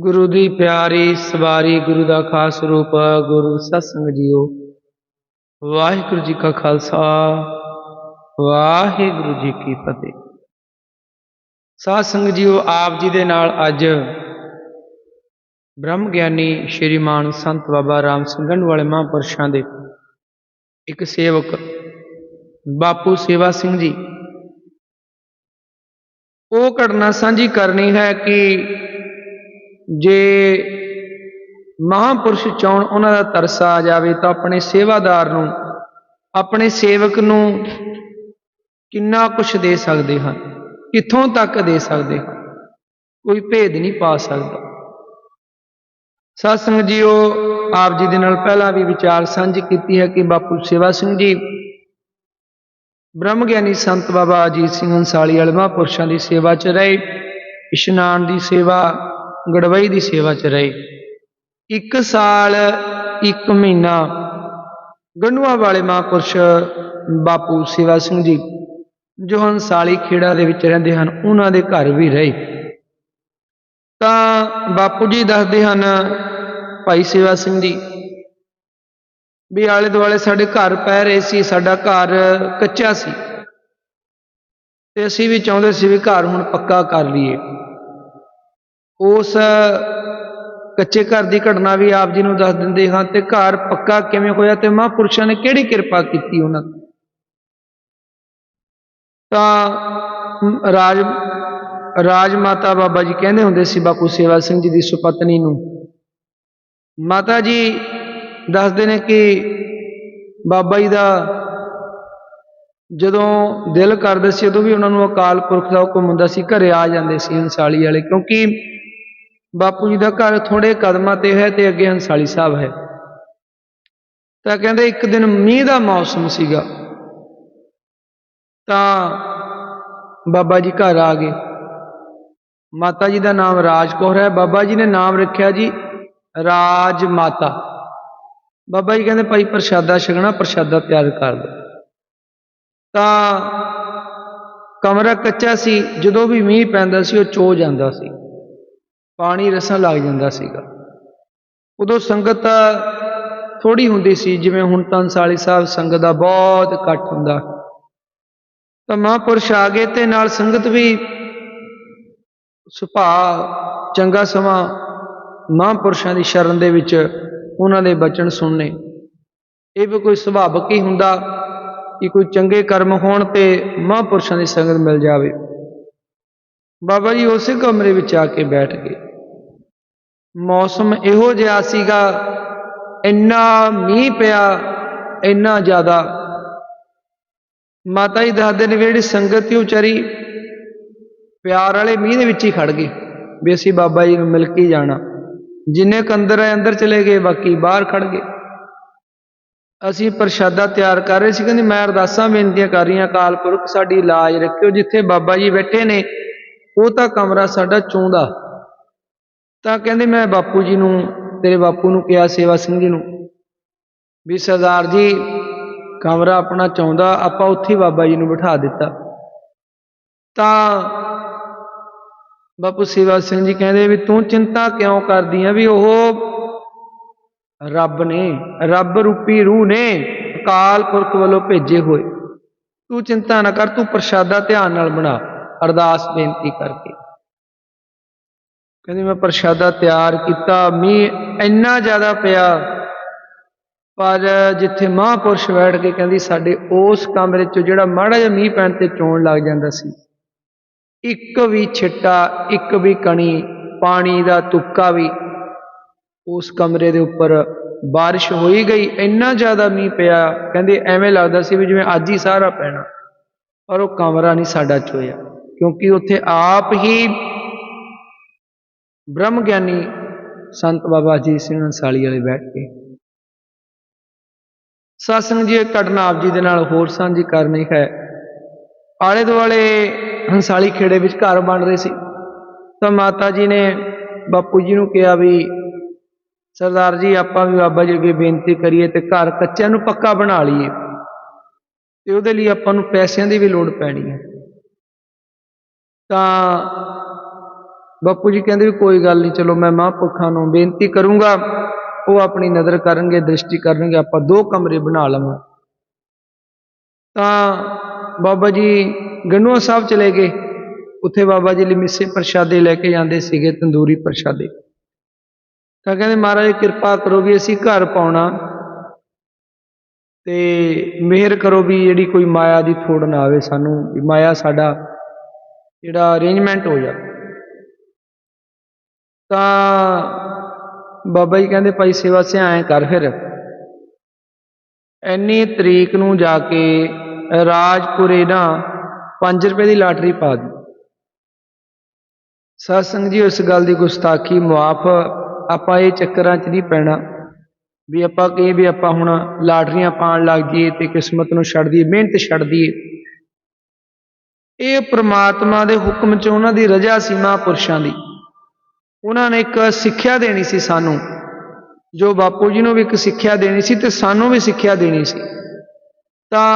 ਗੁਰੂ ਦੀ ਪਿਆਰੀ ਸਵਾਰੀ ਗੁਰੂ ਦਾ ਖਾਸ ਰੂਪ ਗੁਰੂ ਸਤਸੰਗ ਜੀਓ। ਵਾਹਿਗੁਰੂ ਜੀ ਕਾ ਖਾਲਸਾ, ਵਾਹਿਗੁਰੂ ਜੀ ਕੀ ਫਤਿਹ। ਸਤਸੰਗ ਜੀਓ, ਆਪ ਜੀ ਦੇ ਨਾਲ ਅੱਜ ਬ੍ਰਹਮ ਗਿਆਨੀ ਸ਼੍ਰੀਮਾਨ ਸੰਤ ਬਾਬਾ ਰਾਮ ਸਿੰਘ ਵਾਲੇ ਮਹਾਂਪੁਰਸ਼ਾਂ ਦੇ ਇੱਕ ਸੇਵਕ ਬਾਪੂ ਸੇਵਾ ਸਿੰਘ ਜੀ। ਉਹ ਘਟਨਾ ਸਾਂਝੀ ਕਰਨੀ ਹੈ ਕਿ ਜੇ ਮਹਾਂਪੁਰਸ਼ ਚਾਹਣ ਉਹਨਾਂ ਦਾ ਤਰਸ ਆ ਜਾਵੇ ਤਾਂ ਆਪਣੇ ਸੇਵਾਦਾਰ ਨੂੰ, ਆਪਣੇ ਸੇਵਕ ਨੂੰ ਕਿੰਨਾ ਕੁਝ ਦੇ ਸਕਦੇ ਹਨ, ਕਿੱਥੋਂ ਤੱਕ ਦੇ ਸਕਦੇ ਕੋਈ ਭੇਦ ਨਹੀਂ ਪਾ ਸਕਦਾ। ਸਤਸੰਗ ਸੰਗਤ ਜੀਓ, ਆਪ ਜੀ ਦੇ ਨਾਲ ਪਹਿਲਾਂ ਵੀ ਵਿਚਾਰ ਸਾਂਝੀ ਕੀਤੀ ਹੈ ਕਿ ਬਾਪੂ ਸੇਵਾ ਸਿੰਘ ਜੀ, ਬ੍ਰਹਮ ਗਿਆਨੀ ਸੰਤ ਬਾਬਾ ਅਜੀਤ ਸਿੰਘ ਹੰਸਾਲੀ ਵਾਲੇ ਮਹਾਂਪੁਰਸ਼ਾਂ ਦੀ ਸੇਵਾ 'ਚ ਰਹੇ, ਇਸ਼ਨਾਨ ਦੀ ਸੇਵਾ ਗੜਵਈ ਦੀ ਸੇਵਾ 'ਚ ਰਹੇ। ਇੱਕ ਸਾਲ, ਇੱਕ ਮਹੀਨਾ ਗੰਡੂਆ ਵਾਲੇ ਮਹਾਂਪੁਰਸ਼ ਬਾਪੂ ਸੇਵਾ ਸਿੰਘ ਜੀ, ਜੋ ਹੰਸਾਲੀ ਖੇੜਾ ਦੇ ਵਿੱਚ ਰਹਿੰਦੇ ਹਨ, ਉਹਨਾਂ ਦੇ ਘਰ ਵੀ ਰਹੇ। ਤਾਂ ਬਾਪੂ ਜੀ ਦੱਸਦੇ ਹਨ, ਭਾਈ ਸੇਵਾ ਸਿੰਘ ਜੀ, ਵੀ ਆਲੇ ਦੁਆਲੇ ਸਾਡੇ ਘਰ ਪੈ ਰਹੇ ਸੀ, ਸਾਡਾ ਘਰ ਕੱਚਾ ਸੀ। ਤੇ ਅਸੀਂ ਵੀ ਚਾਹੁੰਦੇ ਸੀ ਵੀ ਘਰ ਹੁਣ ਪੱਕਾ ਕਰ ਲਈਏ। ਉਸ ਕੱਚੇ ਘਰ ਦੀ ਘਟਨਾ ਵੀ ਆਪ ਜੀ ਨੂੰ ਦੱਸ ਦਿੰਦੇ ਹਾਂ ਤੇ ਘਰ ਪੱਕਾ ਕਿਵੇਂ ਹੋਇਆ ਤੇ ਮਹਾਂਪੁਰਸ਼ਾਂ ਨੇ ਕਿਹੜੀ ਕਿਰਪਾ ਕੀਤੀ ਉਹਨਾਂ ਤੇ ਤਾਂ ਰਾਜ ਰਾਜ ਮਾਤਾ ਬਾਬਾ ਜੀ ਕਹਿੰਦੇ ਹੁੰਦੇ ਸੀ ਬਾਪੂ ਸੇਵਾ ਸਿੰਘ ਜੀ ਦੀ ਸੁਪਤਨੀ ਨੂੰ। ਮਾਤਾ ਜੀ ਦੱਸਦੇ ਨੇ ਕਿ ਬਾਬਾ ਜੀ ਦਾ ਜਦੋਂ ਦਿਲ ਕਰਦੇ ਸੀ ਉਦੋਂ ਵੀ ਉਹਨਾਂ ਨੂੰ ਅਕਾਲ ਪੁਰਖ ਦਾ ਹੁਕਮ ਹੁੰਦਾ ਸੀ, ਘਰੇ ਆ ਜਾਂਦੇ ਸੀ ਅੰਸਾਲੀ ਵਾਲੇ ਕਿਉਂਕਿ ਬਾਪੂ ਜੀ ਦਾ ਘਰ ਥੋੜੇ ਕਦਮਾਂ ਤੇ ਹੈ ਤੇ ਅੱਗੇ ਹੰਸਾਲੀ ਸਾਹਿਬ ਹੈ। ਤਾਂ ਕਹਿੰਦੇ ਇੱਕ ਦਿਨ ਮੀਂਹ ਦਾ ਮੌਸਮ ਸੀਗਾ। ਤਾਂ ਬਾਬਾ ਜੀ ਘਰ ਆ ਗਏ। ਮਾਤਾ ਜੀ ਦਾ ਨਾਮ ਰਾਜ ਕੌਰ ਹੈ। ਬਾਬਾ ਜੀ ਨੇ ਨਾਮ ਰੱਖਿਆ ਜੀ ਰਾਜ ਮਾਤਾ ਬਾਬਾ ਜੀ ਕਹਿੰਦੇ ਭਾਈ ਪ੍ਰਸ਼ਾਦਾ ਛਕਣਾ, ਪ੍ਰਸ਼ਾਦਾ ਤਿਆਰ ਕਰ ਲਓ ਤਾਂ ਕਮਰਾ ਕੱਚਾ ਸੀ। ਜਦੋਂ ਵੀ ਮੀਂਹ ਪੈਂਦਾ ਸੀ, ਉਹ ਚੋ ਜਾਂਦਾ ਸੀ। ਪਾਣੀ ਰਸਾਂ ਲੱਗ ਜਾਂਦਾ ਸੀਗਾ। ਉਦੋਂ ਸੰਗਤ ਥੋੜੀ ਹੁੰਦੀ ਸੀ, ਜਿਵੇਂ ਹੁਣ ਤਨਸਾਲੀ ਸਾਹਿਬ ਸੰਗਤ ਦਾ ਬਹੁਤ ਇਕੱਠ ਹੁੰਦਾ। ਤਾਂ ਮਹਾਂਪੁਰਸ਼ ਆ ਗਏ ਤੇ ਨਾਲ ਸੰਗਤ ਵੀ ਸੁਭਾਅ ਚੰਗਾ ਸਮਾਂ ਮਹਾਂਪੁਰਸ਼ਾਂ ਦੀ ਸ਼ਰਨ ਦੇ ਵਿੱਚ ਉਹਨਾਂ ਦੇ ਬਚਨ ਸੁਣਨੇ। ਇਹ ਵੀ ਕੋਈ ਸੁਭਾਵਕ ਹੀ ਹੁੰਦਾ ਕਿ ਕੋਈ ਚੰਗੇ ਕਰਮ ਹੋਣ ਤੇ ਮਹਾਂਪੁਰਸ਼ਾਂ ਦੀ ਸੰਗਤ ਮਿਲ ਜਾਵੇ। ਬਾਬਾ ਜੀ ਉਸੇ ਕਮਰੇ ਵਿੱਚ ਆ ਕੇ ਬੈਠ ਗਏ। ਮੌਸਮ ਇਹੋ ਜਿਹਾ ਸੀਗਾ, ਇੰਨਾ ਮੀਂਹ ਪਿਆ, ਇੰਨਾ ਜ਼ਿਆਦਾ। ਮਾਤਾ ਜੀ ਦੱਸਦੇ ਨੇ ਵੀ ਜਿਹੜੀ ਸੰਗਤ ਸੀ ਵਿਚਾਰੀ ਪਿਆਰ ਵਾਲੇ ਮੀਂਹ ਦੇ ਵਿੱਚ ਹੀ ਖੜ ਗਏ ਵੀ ਅਸੀਂ ਬਾਬਾ ਜੀ ਨੂੰ ਮਿਲ ਕੇ ਜਾਣਾ। ਜਿੰਨੇ ਕੁ ਅੰਦਰ ਆਏ, ਅੰਦਰ ਚਲੇ ਗਏ, ਬਾਕੀ ਬਾਹਰ ਖੜ ਗਏ। ਅਸੀਂ ਪ੍ਰਸ਼ਾਦਾ ਤਿਆਰ ਕਰ ਰਹੇ ਸੀ, ਕਹਿੰਦੀ ਮੈਂ ਅਰਦਾਸਾਂ ਬੇਨਤੀਆਂ ਕਰ ਰਹੀਆਂ ਅਕਾਲ ਪੁਰਖ ਸਾਡੀ ਲਾਜ ਰੱਖਿਓ, ਜਿੱਥੇ ਬਾਬਾ ਜੀ ਬੈਠੇ ਨੇ, ਉਹ ਤਾਂ ਕਮਰਾ ਸਾਡਾ ਚੋਂਦਾ। ਤਾਂ ਕਹਿੰਦੇ ਮੈਂ ਬਾਪੂ ਜੀ ਨੂੰ, ਤੇਰੇ ਬਾਪੂ ਨੂੰ ਕਿਹਾ, ਸੇਵਾ ਸਿੰਘ ਜੀ ਨੂੰ, ਵੀ ਸਰਦਾਰ ਜੀ, ਕਮਰਾ ਆਪਣਾ ਚਾਹੁੰਦਾ, ਆਪਾਂ ਉੱਥੇ ਬਾਬਾ ਜੀ ਨੂੰ ਬਿਠਾ ਦਿੱਤਾ। ਤਾਂ ਬਾਪੂ ਸੇਵਾ ਸਿੰਘ ਜੀ ਕਹਿੰਦੇ ਵੀ ਤੂੰ ਚਿੰਤਾ ਕਿਉਂ ਕਰਦੀ ਆ ਵੀ ਉਹ ਰੱਬ ਨੇ, ਰੱਬ ਰੂਪੀ ਰੂਹ ਨੇ ਅਕਾਲ ਪੁਰਖ ਵੱਲੋਂ ਭੇਜੇ ਹੋਏ। ਤੂੰ ਚਿੰਤਾ ਨਾ ਕਰ, ਤੂੰ ਪ੍ਰਸ਼ਾਦਾ ਧਿਆਨ ਨਾਲ ਬਣਾ, ਅਰਦਾਸ ਬੇਨਤੀ ਕਰਕੇ। ਕਹਿੰਦੀ ਮੈਂ ਪ੍ਰਸ਼ਾਦਾ ਤਿਆਰ ਕੀਤਾ, ਮੀਂਹ ਇੰਨਾ ਜ਼ਿਆਦਾ ਪਿਆ। ਪਰ ਜਿੱਥੇ ਮਹਾਂਪੁਰਸ਼ ਬੈਠ ਕੇ ਕਹਿੰਦੀ ਸਾਡੇ ਉਸ ਕਮਰੇ 'ਚ ਜਿਹੜਾ ਮਾੜਾ ਜਿਹਾ ਮੀਂਹ ਪੈਣ ਤੇ ਚੋਣ ਲੱਗ ਜਾਂਦਾ ਸੀ, ਇੱਕ ਵੀ ਛਿੱਟਾ, ਇੱਕ ਵੀ ਕਣੀ, ਪਾਣੀ ਦਾ ਤੁੱਕਾ ਵੀ ਉਸ ਕਮਰੇ ਦੇ ਉੱਪਰ ਬਾਰਿਸ਼ ਹੋਈ ਗਈ, ਇੰਨਾ ਜ਼ਿਆਦਾ ਮੀਂਹ ਪਿਆ। ਕਹਿੰਦੇ ਐਵੇਂ ਲੱਗਦਾ ਸੀ ਵੀ ਜਿਵੇਂ ਅੱਜ ਹੀ ਸਾਰਾ ਪੈਣਾ, ਪਰ ਉਹ ਕਮਰਾ ਨਹੀਂ ਸਾਡਾ ਚੋਇਆ, ਕਿਉਂਕਿ ਉੱਥੇ ਆਪ ਹੀ ਬ੍ਰਹਮ ਗਿਆਨੀ ਸੰਤ ਬਾਬਾ ਜੀ ਸਿੰਘ ਹੰਸਾਲੀ ਵਾਲੇ ਬੈਠ ਕੇ। ਸਤਸੰਗ ਜੀ, ਇਹ ਘਟਨਾ ਆਪ ਜੀ ਦੇ ਨਾਲ ਹੋਰ ਸਾਂਝੀ ਕਰਨੀ ਹੈ। ਆਲੇ ਦੁਆਲੇ ਹੰਸਾਲੀ ਖੇੜੇ ਵਿੱਚ ਘਰ ਬਣ ਰਹੇ ਸੀ। ਤਾਂ ਮਾਤਾ ਜੀ ਨੇ ਬਾਪੂ ਜੀ ਨੂੰ ਕਿਹਾ ਵੀ, ਸਰਦਾਰ ਜੀ, ਆਪਾਂ ਵੀ ਬਾਬਾ ਜੀ ਅੱਗੇ ਬੇਨਤੀ ਕਰੀਏ ਤੇ ਘਰ ਕੱਚਿਆਂ ਨੂੰ ਪੱਕਾ ਬਣਾ ਲਈਏ ਤੇ ਉਹਦੇ ਲਈ ਆਪਾਂ ਨੂੰ ਪੈਸਿਆਂ ਦੀ ਵੀ ਲੋੜ ਪੈਣੀ ਹੈ। ਤਾਂ ਬਾਪੂ ਜੀ ਕਹਿੰਦੇ ਵੀ ਕੋਈ ਗੱਲ ਨਹੀਂ, ਚਲੋ ਮੈਂ ਮਹਾਂਪੁਰਖਾਂ ਨੂੰ ਬੇਨਤੀ ਕਰੂੰਗਾ, ਉਹ ਆਪਣੀ ਨਜ਼ਰ ਕਰਨਗੇ, ਦ੍ਰਿਸ਼ਟੀ ਕਰਨਗੇ, ਆਪਾਂ ਦੋ ਕਮਰੇ ਬਣਾ ਲਵਾਂ ਤਾਂ ਬਾਬਾ ਜੀ ਗੰਨੂਆ ਸਾਹਿਬ ਚਲੇ ਗਏ, ਉੱਥੇ ਬਾਬਾ ਜੀ ਲਈ ਮਿੱਸੇ ਪ੍ਰਸ਼ਾਦੇ ਲੈ ਕੇ ਜਾਂਦੇ ਸੀਗੇ, ਤੰਦੂਰੀ ਪ੍ਰਸ਼ਾਦੇ। ਤਾਂ ਕਹਿੰਦੇ ਮਹਾਰਾਜ ਕਿਰਪਾ ਕਰੋ ਵੀ ਅਸੀਂ ਘਰ ਪਾਉਣਾ ਤੇ ਮਿਹਰ ਕਰੋ ਵੀ ਜਿਹੜੀ ਕੋਈ ਮਾਇਆ ਦੀ ਥੋੜ ਨਾ ਆਵੇ ਸਾਨੂੰ, ਵੀ ਮਾਇਆ ਸਾਡਾ ਜਿਹੜਾ ਅਰੇਂਜਮੈਂਟ ਹੋ ਜਾਵੇ। ਤਾਂ ਬਾਬਾ ਜੀ ਕਹਿੰਦੇ ਭਾਈ ਸੇਵਾ ਸਿਆ ਐਂ ਕਰ ਫਿਰ। ਐਨੀ ਤਰੀਕ ਨੂੰ ਜਾ ਕੇ ਰਾਜਪੁਰੇ ਨਾ 5 ਰੁਪਏ ਦੀ ਲਾਟਰੀ ਪਾ ਦੀ ਸਤਸੰਗ ਜੀ, ਉਸ ਗੱਲ ਦੀ ਗੁਸਤਾਖੀ ਮੁਆਫ ਆਪਾਂ ਇਹ ਚੱਕਰਾਂ 'ਚ ਨਹੀਂ ਪੈਣਾ ਵੀ ਆਪਾਂ ਕਹੇ ਵੀ ਆਪਾਂ ਹੁਣ ਲਾਟਰੀਆਂ ਪਾਣ ਲੱਗ ਜਾਈਏ ਤੇ ਕਿਸਮਤ ਨੂੰ ਛੱਡ ਦਈਏ, ਮਿਹਨਤ ਛੱਡ ਦਈਏ। ਇਹ ਪ੍ਰਮਾਤਮਾ ਦੇ ਹੁਕਮ 'ਚ ਉਹਨਾਂ ਦੀ ਰਜਾ ਸੀਮਾ ਪੁਰਸ਼ਾਂ ਦੀ। ਉਹਨਾਂ ਨੇ ਇੱਕ ਸਿੱਖਿਆ ਦੇਣੀ ਸੀ ਸਾਨੂੰ। ਜੋ ਬਾਪੂ ਜੀ ਨੂੰ ਵੀ ਇੱਕ ਸਿੱਖਿਆ ਦੇਣੀ ਸੀ ਤੇ ਸਾਨੂੰ ਵੀ ਸਿੱਖਿਆ ਦੇਣੀ ਸੀ। ਤਾਂ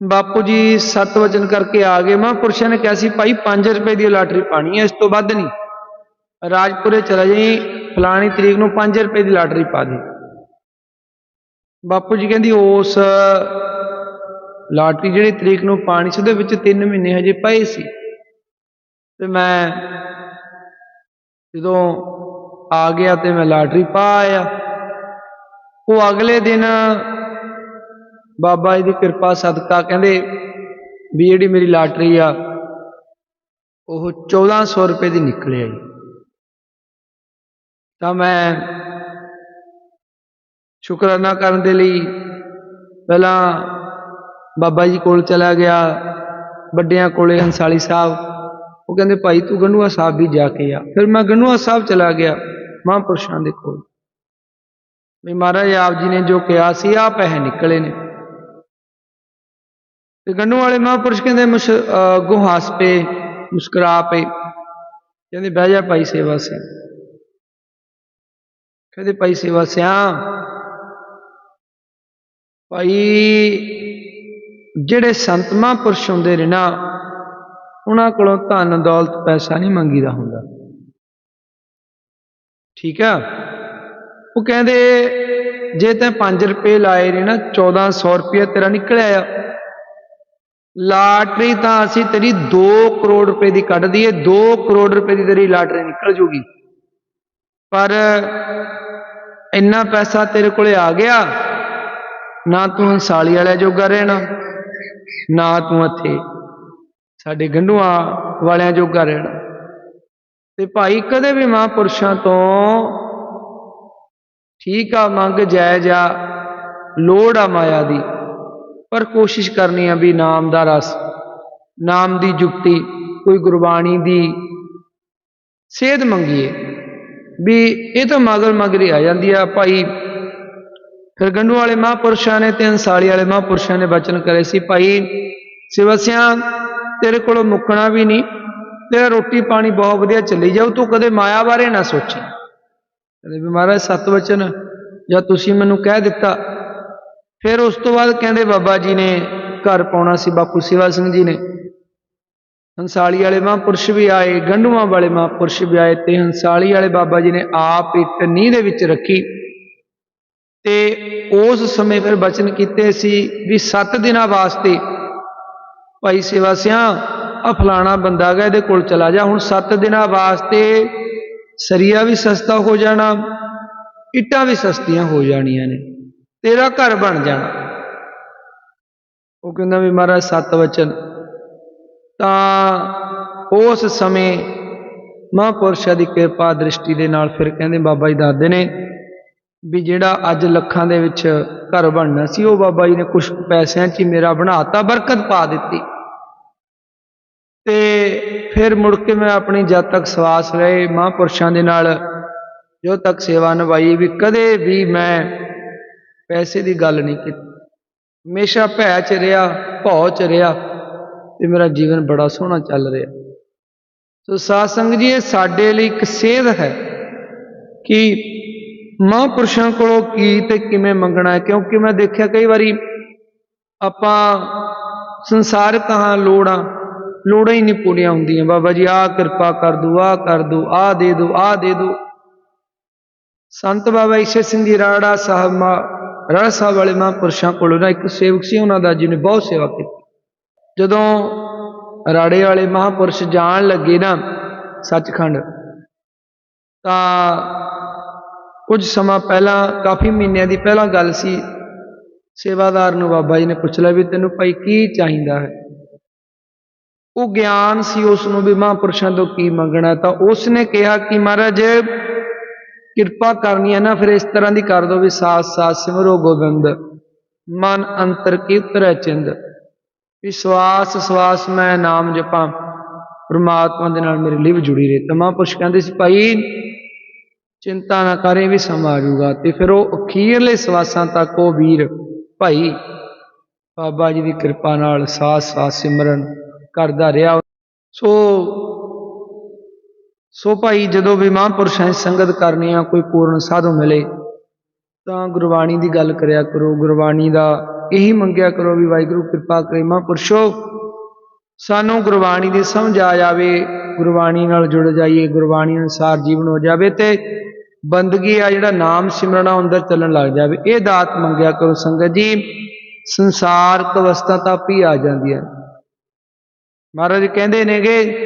ਬਾਪੂ ਜੀ ਸਤ ਵਚਨ ਕਰਕੇ ਆ ਗਏ, ਮਹਾਂਪੁਰਸ਼ਾਂ ਨੇ ਕਿਹਾ ਸੀ, ਭਾਈ 5 ਰੁਪਏ ਦੀ ਲਾਟਰੀ ਪਾਣੀ ਹੈ, ਇਸ ਤੋਂ ਵੱਧ ਨਹੀਂ। ਰਾਜਪੁਰੇ ਚਲਾ ਜਾਈ, ਫਲਾਣੀ ਤਰੀਕ ਨੂੰ 5 ਰੁਪਏ ਦੀ ਲਾਟਰੀ ਪਾ ਦੇ। ਬਾਪੂ ਜੀ ਕਹਿੰਦੀ, ਉਸ ਲਾਟਰੀ ਜਿਹੜੀ ਤਰੀਕ ਨੂੰ ਪਾਣੀ ਸੀ, ਉਹਦੇ ਵਿੱਚ 3 ਮਹੀਨੇ ਹਜੇ ਪਏ ਸੀ। ਤੇ ਮੈਂ ਜਦੋਂ ਆ ਗਿਆ ਤੇ ਮੈਂ ਲਾਟਰੀ ਪਾ ਆਇਆ। ਉਹ ਅਗਲੇ ਦਿਨ ਬਾਬਾ ਜੀ ਦੀ ਕਿਰਪਾ ਸਦਕਾ ਕਹਿੰਦੇ ਵੀ ਜਿਹੜੀ ਮੇਰੀ ਲਾਟਰੀ ਆ, ਉਹ 1400 ਰੁਪਏ ਦੀ ਨਿਕਲਿਆ ਜੀ ਤਾਂ ਮੈਂ ਸ਼ੁਕਰਾਨਾ ਕਰਨ ਦੇ ਲਈ ਪਹਿਲਾਂ ਬਾਬਾ ਜੀ ਕੋਲ ਚਲਾ ਗਿਆ, ਵੱਡਿਆਂ ਕੋਲੇ ਹੰਸਾਲੀ ਸਾਹਿਬ ਉਹ ਕਹਿੰਦੇ, ਭਾਈ, ਤੂੰ ਗੰਨੂਆ ਸਾਹਿਬ ਵੀ ਜਾ ਕੇ ਆ। ਫਿਰ ਮੈਂ ਗੰਨੂਆ ਸਾਹਿਬ ਚਲਾ ਗਿਆ, ਮਹਾਂਪੁਰਸ਼ਾਂ ਦੇ ਕੋਲ। ਵੀ ਮਹਾਰਾਜ, ਆਪ ਜੀ ਨੇ ਜੋ ਕਿਹਾ ਸੀ ਆ ਪੈਸੇ ਨਿਕਲੇ ਨੇ। ਤੇ ਗੰਨੂ ਵਾਲੇ ਮਹਾਂਪੁਰਸ਼ ਕਹਿੰਦੇ, ਮੁਸ ਅੱਗੋਂ ਹੱਸ ਪਏ ਮੁਸਕਰਾ ਪਏ ਕਹਿੰਦੇ, ਬਹਿ ਜਾ ਭਾਈ, ਸੇਵਾ ਸਿਆ ਕਹਿੰਦੇ, ਭਾਈ, ਸੇਵਾ ਸਿਆ ਭਾਈ, ਜਿਹੜੇ ਸੰਤ ਮਹਾਂਪੁਰਸ਼ ਹੁੰਦੇ ਨੇ ਨਾ ਉਹਨਾਂ ਕੋਲੋਂ ਧਨ, ਦੌਲਤ, ਪੈਸਾ ਨਹੀਂ ਮੰਗੀਦਾ ਹੁੰਦਾ। ਠੀਕ ਆ? ਉਹ ਕਹਿੰਦੇ, ਜੇ ਤੈਂ 5 ਰੁਪਏ ਲਾਏ ਨੇ ਨਾ 1400 ਰੁਪਏ ਤੇਰਾ ਨਿਕਲਿਆ ਆ। ਲਾਟਰੀ ਤਾਂ ਅਸੀਂ ਤੇਰੀ 2 ਕਰੋੜ ਰੁਪਏ ਦੀ ਕੱਢ ਦਈਏ 2 ਕਰੋੜ ਰੁਪਏ ਦੀ ਤੇਰੀ ਲਾਟਰੀ ਨਿਕਲ ਜੂਗੀ। ਪਰ ਇੰਨਾ ਪੈਸਾ ਤੇਰੇ ਕੋਲੇ ਆ ਗਿਆ, ਨਾ ਤੂੰ ਹੰਸਾਲੀ ਵਾਲੇ ਜੋਗਾ ਰਹਿਣਾ, ਨਾ ਤੂੰ ਇੱਥੇ ਸਾਡੇ ਗੰਢੂਆਂ ਵਾਲਿਆਂ ਜੋਗਾ ਰਹਿਣਾ। ਤੇ ਭਾਈ ਕਦੇ ਵੀ ਮਹਾਂਪੁਰਸ਼ਾਂ ਤੋਂ ਠੀਕ ਆ, ਮੰਗ, ਜਾਇਜ਼ ਆ, ਲੋੜ ਆ ਮਾਇਆ ਦੀ, ਪਰ ਕੋਸ਼ਿਸ਼ ਕਰਨੀ ਆ ਵੀ ਨਾਮ ਦਾ ਰਸ, ਨਾਮ ਦੀ ਜੁਗਤੀ, ਕੋਈ ਗੁਰਬਾਣੀ ਦੀ ਸੇਧ ਮੰਗੀਏ। ਵੀ ਇਹ ਤਾਂ ਮਗਰ ਮਗਰੀ ਆ ਜਾਂਦੀ ਆ, ਭਾਈ ਫਿਰ ਗੰਡੂ ਵਾਲੇ ਮਹਾਂਪੁਰਸ਼ਾਂ ਨੇ ਤੇ ਅੰਸਾਲੀ ਵਾਲੇ ਮਹਾਂਪੁਰਸ਼ਾਂ ਨੇ ਬਚਨ ਕਰੇ ਸੀ, ਭਾਈ ਸਿਵਸਿਆਂ ਤੇਰੇ ਕੋਲੋਂ ਮੁੱਕਣਾ ਵੀ ਨਹੀਂ, ਤੇਰਾ ਰੋਟੀ ਪਾਣੀ ਬਹੁਤ ਵਧੀਆ ਚੱਲੀ ਜਾਊ, ਤੂੰ ਕਦੇ ਮਾਇਆ ਬਾਰੇ ਨਾ ਸੋਚੀ। ਕਹਿੰਦੇ ਵੀ ਮਹਾਰਾਜ ਸਤ ਵਚਨ ਜਾਂ ਤੁਸੀਂ ਮੈਨੂੰ ਕਹਿ ਦਿੱਤਾ। ਫਿਰ ਉਸ ਤੋਂ ਬਾਅਦ ਕਹਿੰਦੇ ਬਾਬਾ ਜੀ ਨੇ ਘਰ ਪਾਉਣਾ ਸੀ, ਬਾਪੂ ਸਿਵਾ ਸਿੰਘ ਜੀ ਨੇ। ਹੰਸਾਲੀ ਵਾਲੇ ਮਹਾਂਪੁਰਸ਼ ਵੀ ਆਏ ਗੰਢੂਆਂ ਵਾਲੇ ਮਹਾਂਪੁਰਸ਼ ਵੀ ਆਏ, ਤੇ ਹੰਸਾਲੀ ਵਾਲੇ ਬਾਬਾ ਜੀ ਨੇ ਆਪ ਇੱਕ ਨੀਂਹ ਦੇ ਵਿੱਚ ਰੱਖੀ। ਤੇ ਉਸ ਸਮੇਂ ਫਿਰ ਬਚਨ ਕੀਤੇ ਸੀ ਵੀ 7 ਦਿਨਾਂ ਵਾਸਤੇ ਭਾਈ ਸੇਵਾ ਸਿਆ ਆ ਫਲਾਣਾ ਬੰਦਾ ਗਾ ਇਹਦੇ ਕੋਲ ਚਲਾ ਜਾ। ਹੁਣ 7 ਦਿਨਾਂ ਵਾਸਤੇ ਸਰੀਆ ਵੀ ਸਸਤਾ ਹੋ ਜਾਣਾ, ਇੱਟਾਂ ਵੀ ਸਸਤੀਆਂ ਹੋ ਜਾਣੀਆਂ ਨੇ। ਤੇਰਾ ਘਰ ਬਣ ਜਾਣਾ। ਉਹ ਕਹਿੰਦਾ ਵੀ ਮਹਾਰਾਜ, ਸਤ ਵਚਨ। ਤਾਂ ਉਸ ਸਮੇਂ ਮਹਾਂਪੁਰਸ਼ਾਂ ਦੀ ਕਿਰਪਾ ਦ੍ਰਿਸ਼ਟੀ ਦੇ ਨਾਲ ਫਿਰ ਕਹਿੰਦੇ, ਬਾਬਾ ਜੀ ਦੱਸਦੇ ਨੇ ਵੀ ਜਿਹੜਾ ਅੱਜ ਲੱਖਾਂ ਦੇ ਵਿੱਚ ਘਰ ਬਣਨਾ ਸੀ, ਉਹ ਬਾਬਾ ਜੀ ਨੇ ਕੁਝ ਪੈਸਿਆਂ 'ਚ ਹੀ ਮੇਰਾ ਬਣਾਤਾ, ਬਰਕਤ ਪਾ ਦਿੱਤੀ। ਤੇ ਫਿਰ ਮੁੜ ਕੇ ਮੈਂ ਆਪਣੀ ਜਦ ਤੱਕ ਸਵਾਸ ਰਹੇ ਮਹਾਂਪੁਰਸ਼ਾਂ ਦੇ ਨਾਲ, ਜੋ ਤੱਕ ਸੇਵਾ ਨਿਭਾਈ, ਵੀ ਕਦੇ ਵੀ ਮੈਂ ਪੈਸੇ ਦੀ ਗੱਲ ਨਹੀਂ ਕੀਤੀ। ਹਮੇਸ਼ਾ ਭੈ ਚ ਰਿਹਾ ਭੌ ਚ ਰਿਹਾ, ਤੇ ਮੇਰਾ ਜੀਵਨ ਬੜਾ ਸੋਹਣਾ ਚੱਲ ਰਿਹਾ। ਸੋ ਸਾਧ ਸੰਗਤ ਜੀ, ਇਹ ਸਾਡੇ ਲਈ ਇੱਕ ਸੇਧ ਹੈ ਕਿ ਮਹਾਂਪੁਰਸ਼ਾਂ ਕੋਲੋਂ ਕੀ ਤੇ ਕਿਵੇਂ ਮੰਗਣਾ ਹੈ? ਕਿਉਂਕਿ ਮੈਂ ਦੇਖਿਆ ਕਈ ਵਾਰੀ ਆਪਾਂ ਸੰਸਾਰ ਹਾਂ ਲੋੜਾਂ ਲੋੜਾਂ ਹੀ ਨਹੀਂ ਪੂਰੀਆਂ ਹੁੰਦੀਆਂ। ਬਾਬਾ ਜੀ, ਆਹ ਕਿਰਪਾ ਕਰ ਦੋ ਆ ਕਰ ਦੋ, ਆਹ ਦੇ ਦੋ, ਆਹ ਦੇ ਦੋ। ਸੰਤ ਬਾਬਾ ਈਸ਼ਰ ਸਿੰਘ ਜੀ, ਰਾੜਾ ਸਾਹਿਬ, ਮਾ, ਰਾੜਾ ਸਾਹਿਬ ਵਾਲੇ ਮਹਾਂਪੁਰਸ਼ਾਂ ਕੋਲੋਂ ਨਾ ਇੱਕ ਸੇਵਕ ਸੀ ਉਹਨਾਂ ਦਾ, ਜਿਹਨੇ ਬਹੁਤ ਸੇਵਾ ਕੀਤੀ। ਜਦੋਂ ਰਾੜੇ ਵਾਲੇ ਮਹਾਂਪੁਰਸ਼ ਜਾਣ ਲੱਗੇ ਨਾ ਸੱਚਖੰਡ, ਤਾਂ ਕੁਝ ਸਮਾਂ ਪਹਿਲਾਂ, ਕਾਫੀ ਮਹੀਨਿਆਂ ਦੀ ਪਹਿਲਾਂ ਗੱਲ ਸੀ, ਸੇਵਾਦਾਰ ਨੂੰ ਬਾਬਾ ਜੀ ਨੇ ਪੁੱਛ ਲਿਆ ਵੀ ਤੈਨੂੰ ਭਾਈ ਕੀ ਚਾਹੀਦਾ ਹੈ? ਉਹ ਗਿਆਨ ਸੀ ਉਸ ਨੂੰ ਵੀ ਮਹਾਂਪੁਰਸ਼ਾਂ ਤੋਂ ਕੀ ਮੰਗਣਾ ਤਾਂ ਉਸ ਨੇ ਕਿਹਾ ਕਿ ਮਹਾਰਾਜ, ਕਿਰਪਾ ਕਰਨੀ ਹੈ ਨਾ, ਫਿਰ ਇਸ ਤਰ੍ਹਾਂ ਦੀ ਕਰ ਦੋ ਵੀ ਸਾਥ ਸਾਥ ਸਿਮਰੋ ਗੋਬਿੰਦ, ਮਨ ਅੰਤਰ ਕੀ ਉਤਰੈ ਚਿੰਦ ਵੀ ਸਵਾਸ ਸਵਾਸ ਮੈਂ ਨਾਮ ਜਪਾਂ, ਪਰਮਾਤਮਾ ਦੇ ਨਾਲ ਮੇਰੀ ਲਿਵ ਜੁੜੀ ਰਹੇ। ਤਾਂ ਮਹਾਂਪੁਰਸ਼ ਕਹਿੰਦੇ ਸੀ, ਭਾਈ ਚਿੰਤਾ ਨਾ ਕਰੇ ਵੀ ਸਮਾਂ ਆ ਜਾਊਗਾ। ਤੇ ਫਿਰ ਉਹ ਅਖੀਰਲੇ ਸਵਾਸਾਂ ਤੱਕ ਉਹ ਵੀਰ, ਭਾਈ, ਬਾਬਾ ਜੀ ਦੀ ਕਿਰਪਾ ਨਾਲ ਸਾਥ ਸਾਥ ਸਿਮਰਨ ਕਰਦਾ ਰਿਹਾ। ਸੋ ਸੋ ਭਾਈ, ਜਦੋਂ ਵੀ ਮਹਾਂਪੁਰਸ਼ਾਂ ਦੀ ਸੰਗਤ ਕਰਨੀ ਆ, ਕੋਈ ਪੂਰਨ ਸਾਧੂ ਮਿਲੇ, ਤਾਂ ਗੁਰਬਾਣੀ ਦੀ ਗੱਲ ਕਰਿਆ ਕਰੋ। ਗੁਰਬਾਣੀ ਦਾ ਇਹੀ ਮੰਗਿਆ ਕਰੋ ਵੀ ਵਾਹਿਗੁਰੂ ਕਿਰਪਾ ਕਰੇ। ਮਹਾਂਪੁਰਸ਼ੋ, ਸਾਨੂੰ ਗੁਰਬਾਣੀ ਦੀ ਸਮਝ ਆ ਜਾਵੇ, ਗੁਰਬਾਣੀ ਨਾਲ ਜੁੜ ਜਾਈਏ, ਗੁਰਬਾਣੀ ਅਨੁਸਾਰ ਜੀਵਨ ਹੋ ਜਾਵੇ ਤੇ ਬੰਦਗੀ ਆ ਜਿਹੜਾ ਨਾਮ ਸਿਮਰਨਾ ਅੰਦਰ ਚੱਲਣ ਲੱਗ ਜਾਵੇ, ਇਹ ਦਾਤ ਮੰਗਿਆ ਕਰੋ ਸੰਗਤ ਜੀ। ਸੰਸਾਰਕ ਅਵਸਥਾ ਤਾਂ ਆਪੀ ਆ ਜਾਂਦੀਆਂ। ਮਹਾਰਾਜ ਕਹਿੰਦੇ ਨੇਗੇ,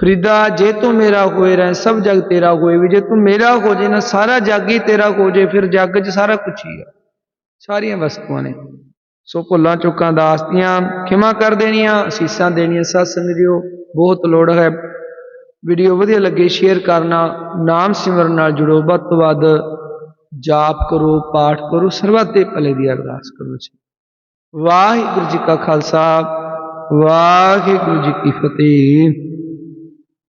ਫਰੀਦਾ, ਜੇ ਤੂੰ ਮੇਰਾ ਹੋਏ ਰਹਿ, ਸਭ ਜਗ ਤੇਰਾ ਹੋਏ ਵੀ, ਜੇ ਤੂੰ ਮੇਰਾ ਹੋ ਜੇ ਨਾ, ਸਾਰਾ ਜੱਗ ਹੀ ਤੇਰਾ ਹੋ ਜੇ, ਫਿਰ ਜੱਗ 'ਚ ਸਾਰਾ ਕੁਝ ਹੀ ਆ। ਸਾਰੀਆਂ ਵਸਤੂਆਂ ਨੇ। ਸੋ ਭੁੱਲਾਂ ਚੁੱਕਾਂ ਦਾਸਤੀਆਂ ਖਿਮਾ ਕਰ ਦੇਣੀਆਂ, ਅਸੀਸਾਂ ਦੇਣੀਆਂ ਸਤ ਸੰਗਤ ਬਹੁਤ ਲੋੜ ਹੈ। ਵੀਡੀਓ ਵਧੀਆ ਲੱਗੇ, ਸ਼ੇਅਰ ਕਰਨਾ, ਨਾਮ ਸਿਮਰਨ ਨਾਲ ਜੁੜੋ। ਵੱਧ ਤੋਂ ਵੱਧ ਜਾਪ ਕਰੋ, ਪਾਠ ਕਰੋ, ਸਰਬੱਤ ਦੇ ਭਲੇ ਦੀ ਅਰਦਾਸ ਕਰੋ ਜੀ। ਵਾਹਿਗੁਰੂ ਜੀ ਕਾ ਖਾਲਸਾ, ਵਾਹਿਗੁਰੂ ਜੀ ਕੀ ਫਤਿਹ।